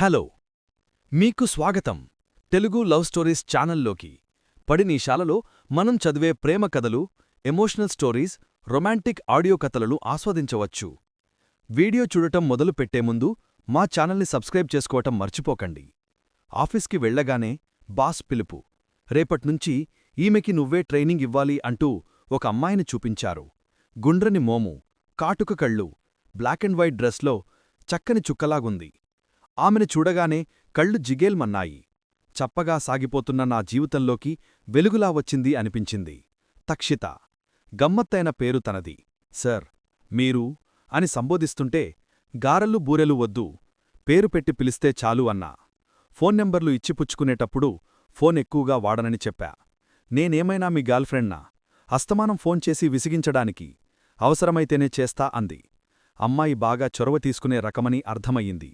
Hello. మీకు స్వాగతం. Telugu love stories ఛానల్లోకి. పడినీశాలలో మనం చదివే ప్రేమ కథలు ఎమోషనల్ స్టోరీస్ రొమాంటిక్ ఆడియో కథలను ఆస్వాదించవచ్చు. వీడియో చూడటం మొదలు పెట్టే ముందు మా ఛానల్ని సబ్స్క్రైబ్ చేసుకోవటం మర్చిపోకండి. ఆఫీస్కి వెళ్ళగానే బాస్ పిలుపు. రేపట్నుంచి ఈమెకి నువ్వే ట్రైనింగ్ ఇవ్వాలి అంటూ ఒక అమ్మాయిని చూపించారు. గుండ్రని మోము కాటుక కళ్ళు బ్లాక్ అండ్ వైట్ డ్రెస్లో చక్కని చుక్కలాగుంది. ఆమెను చూడగానే కళ్ళు జిగేల్మన్నాయి. చప్పగా సాగిపోతున్న నా జీవితంలోకి వెలుగులా వచ్చింది అనిపించింది. తక్షిత. గమ్మత్తైన పేరు తనది. సర్ మీరు అని సంబోధిస్తుంటే గారలు బూరెలు వద్దు పేరు పెట్టి పిలిస్తే చాలు అన్నా. ఫోన్ నెంబర్లు ఇచ్చిపుచ్చుకునేటప్పుడు ఫోన్ ఎక్కువగా వాడనని చెప్పా. నేనేమైనా మీ గర్ల్ఫ్రెండ్నా అస్తమానం ఫోన్ చేసి విసిగించడానికి అవసరమైతేనే చేస్తా అంది. అమ్మాయి బాగా చొరవ తీసుకునే రకమని అర్థమయ్యింది.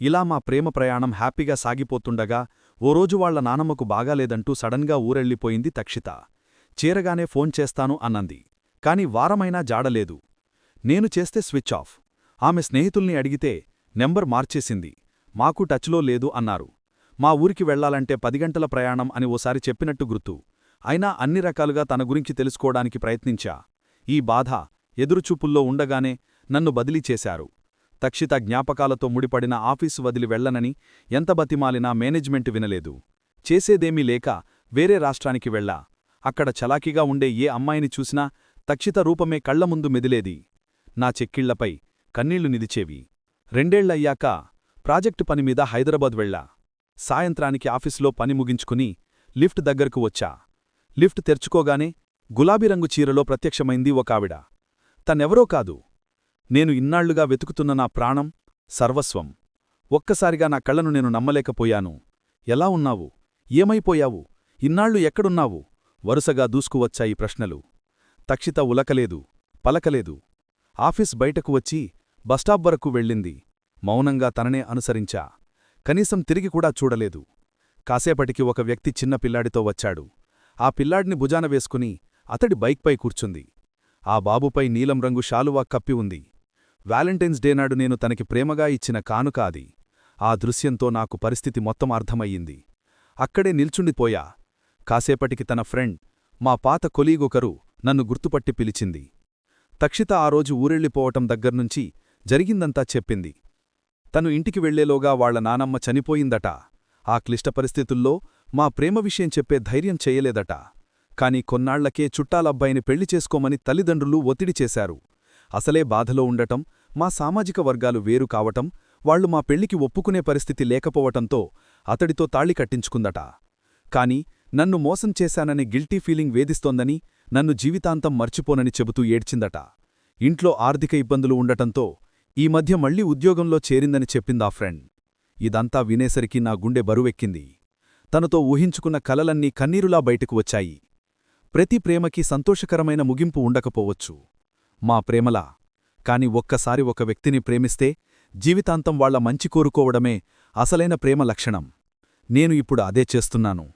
ఇలా మా ప్రేమ ప్రయాణం హ్యాపీగా సాగిపోతుండగా ఓ రోజు వాళ్ళ నానమ్మకు బాగాలేదంటూ సడన్గా ఊరెళ్ళిపోయింది తక్షిత. చేరగానే ఫోన్ చేస్తాను అన్నంది. కాని వారమైనా జాడలేదు. నేను చేస్తే స్విచ్ ఆఫ్. ఆమె స్నేహితుల్ని అడిగితే నెంబర్ మార్చేసింది. మాకు టచ్లో లేదు అన్నారు. మా ఊరికి వెళ్ళాలంటే పది గంటల ప్రయాణం అని ఓసారి చెప్పినట్టు గుర్తు. అయినా అన్ని రకాలుగా తన గురించి తెలుసుకోవడానికి ప్రయత్నించా. ఈ బాధ ఎదురుచూపుల్లో ఉండగానే నన్ను బదిలీ చేశారు. తక్షిత జ్ఞాపకాలతో ముడిపడిన ఆఫీసు వదిలి వెళ్ళనని ఎంత బతిమాలినా మేనేజ్మెంట్ వినలేదు. చేసేదేమీ లేక వేరే రాష్ట్రానికి వెళ్ళా. అక్కడ చలాకీగా ఉండే ఏ అమ్మాయిని చూసినా తక్షిత రూపమే కళ్ళముందు మెదిలేది. నా చెక్కిళ్ళపై కన్నీళ్ళు నిదిచేవి. రెండేళ్ళయ్యాక ప్రాజెక్టు పనిమీద హైదరాబాద్ వెళ్ళా. సాయంత్రానికి ఆఫీసులో పని ముగించుకుని లిఫ్ట్ దగ్గరకు వచ్చా. లిఫ్ట్ తెరుచుకోగానే గులాబీ రంగు చీరలో ప్రత్యక్షమైంది ఒకావిడ తనెవరో కాదు. నేను ఇన్నాళ్ళుగా వెతుకుతున్న నా ప్రాణం సర్వస్వం. ఒక్కసారిగా నా కళ్ళను నేను నమ్మలేకపోయాను. ఎలా ఉన్నావు? ఏమైపోయావు? ఇన్నాళ్ళు ఎక్కడున్నావు? వరుసగా దూసుకువచ్చాయి ప్రశ్నలు. తక్షిత ఉలకలేదు పలకలేదు. ఆఫీస్ బయటకు వచ్చి బస్టాప్ వరకు వెళ్ళింది. మౌనంగా తననే అనుసరించా. కనీసం తిరిగి కూడా చూడలేదు. కాసేపటికి ఒక వ్యక్తి చిన్న పిల్లాడితో వచ్చాడు. ఆ పిల్లాడిని భుజాన వేసుకుని అతడి బైక్పై కూర్చుంది. ఆ బాబుపై నీలం రంగు షాలువా కప్పి ఉంది. వ్యాలంటైన్స్ డే నాడు నేను తనకి ప్రేమగా ఇచ్చిన కానుక అది. ఆ దృశ్యంతో నాకు పరిస్థితి మొత్తం అర్థమయ్యింది. అక్కడే నిల్చుండిపోయా కాసేపటికి తన ఫ్రెండ్ మా పాత కొలీగొకరు నన్ను గుర్తుపట్టి పిలిచింది. తక్షిత ఆ రోజు ఊరెళ్ళిపోవటం దగ్గర్నుంచి జరిగిందంతా చెప్పింది. తను ఇంటికి వెళ్ళేలోగా వాళ్ళ నానమ్మ చనిపోయిందట. ఆ క్లిష్ట పరిస్థితుల్లో మా ప్రేమ విషయం చెప్పే ధైర్యం చేయలేదట. కాని కొన్నాళ్ళకే చుట్టాలబ్బాయిని పెళ్ళి చేసుకోమని తల్లిదండ్రులు ఒత్తిడి చేశారు. అసలే బాధలో ఉండటం మా సామాజిక వర్గాలు వేరు కావటం వాళ్ళు మా పెళ్ళికి ఒప్పుకునే పరిస్థితి లేకపోవటంతో అతడితో తాళి కట్టించుకుందట. కాని నన్ను మోసం చేశాననే గిల్టీ ఫీలింగ్ వేధిస్తోందని నన్ను జీవితాంతం మర్చిపోనని చెబుతూ ఏడ్చిందట. ఇంట్లో ఆర్థిక ఇబ్బందులు ఉండటంతో ఈ మధ్య మళ్ళీ ఉద్యోగంలో చేరిందని చెప్పిందా ఫ్రెండ్. ఇదంతా వినేసరికి నా గుండె బరువెక్కింది. తనతో ఊహించుకున్న కలలన్నీ కన్నీరులా బయటకు వచ్చాయి. ప్రతి ప్రేమకి సంతోషకరమైన ముగింపు ఉండకపోవచ్చు. మా ప్రేమలా కాని ఒక్కసారి ఒక వ్యక్తిని ప్రేమిస్తే జీవితాంతం వాళ్ళ మంచి కోరుకోవడమే అసలైన ప్రేమ లక్షణం. నేను ఇప్పుడు అదే చేస్తున్నాను.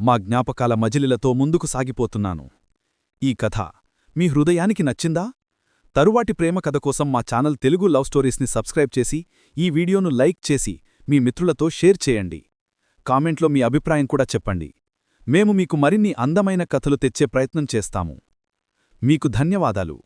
మా జ్ఞాపకాల మజిలిలతో ముందుకు సాగిపోతున్నాను. ఈ కథ మీ హృదయానికి నచ్చిందా? తరువాటి ప్రేమ కథ కోసం మా ఛానల్ తెలుగు లవ్ స్టోరీస్ని సబ్స్క్రైబ్ చేసి ఈ వీడియోను లైక్ చేసి మీ మిత్రులతో షేర్ చేయండి. కామెంట్లో మీ అభిప్రాయం కూడా చెప్పండి. మేము మీకు మరిన్ని అందమైన కథలు తెచ్చే ప్రయత్నం చేస్తాము. మీకు ధన్యవాదాలు.